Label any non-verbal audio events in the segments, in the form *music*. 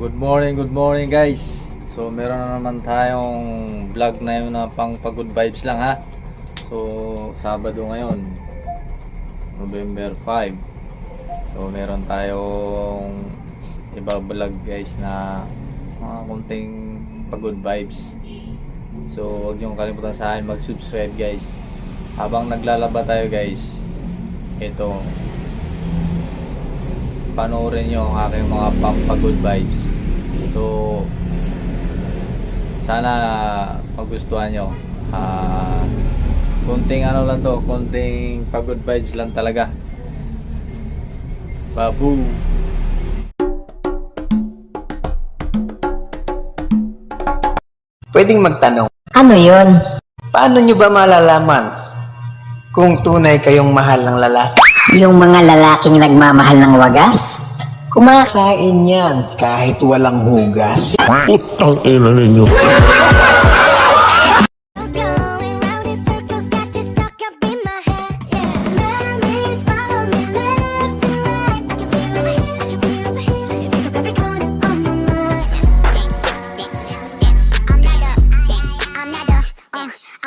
Good morning, good morning guys. So meron na naman tayong vlog na yun na pang pagod vibes lang ha. So Sabado ngayon, November 5. So meron tayong iba vlog guys na mga kunting pagod vibes. So huwag niyong kalimutan sa akin mag-subscribe guys. Habang naglalaba tayo guys, ito panoorin nyo ang aking mga pampagod vibes. So, sana magustuhan nyo. Ah, kunting ano lang to, kunting pagod vibes lang talaga. Babu! Pwedeng magtanong, Ano yun? paano nyo ba malalaman kung tunay kayong mahal ng lalaki? Yung mga lalaking nagmamahal ng wagas? Kumaka... Kain yan kahit walang hugas. Putang ina ninyo.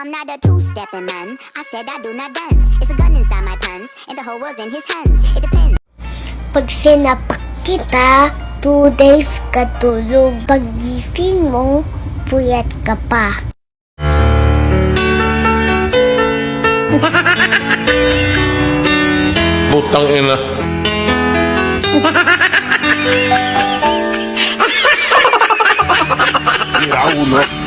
I'm not a two-stepping man. I said I do not dance. It's a gun inside my pants, and the whole world's in his hands. It depends. Pag sinapak kita, two days ka tulog. Pag gising mo, puyat ka pa. Putang ina. Siraulo.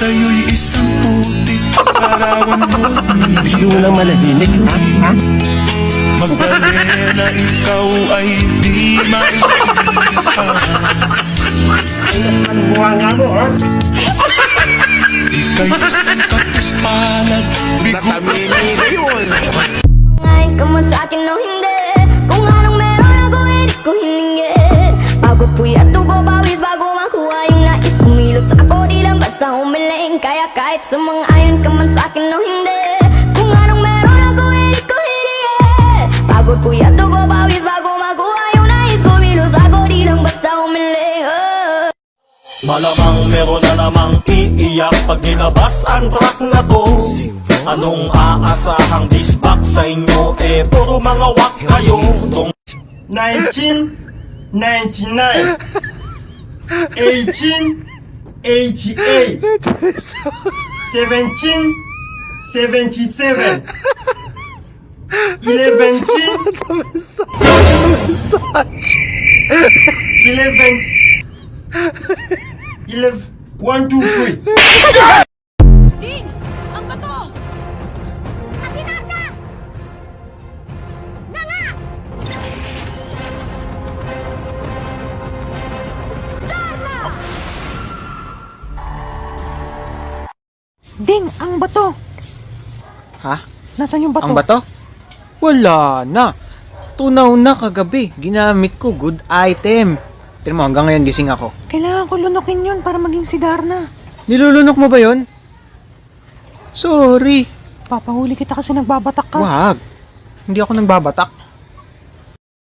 Sa'yo'y isang putik Larawan mo Hindi mo lang malahimik, ha? ha? Magdali na ikaw ay di *laughs* Ika'y isang kapuspalan Natamini na yun. Kahit sumang-ayon ka man sa akin o hindi. Kung anong meron ako, hindi ko hiningi Pagod puya, tubo, bawis bago makuha yung nais. Kumilos ako, di lang basta umiling oh. Malamang meron na namang iiyak Pag ginabas ang track na to. Anong aasahang disback sa inyo? Eh puro mga wak kayo. Tong 1999 1888 17 77 11 11 11 1 2 3 Ding! Ang bato! Ding, ang bato. Ha? Nasaan yung bato? Ang bato? Wala na. Tunaw na kagabi. Ginamit ko. Good item. Tignan mo, hanggang ngayon gising ako. Kailangan ko lunukin yun para maging si Darna. Nilulunok mo ba yon? Sorry. Papahuli kita kasi nagbabatak ka. Wag. Hindi ako nagbabatak.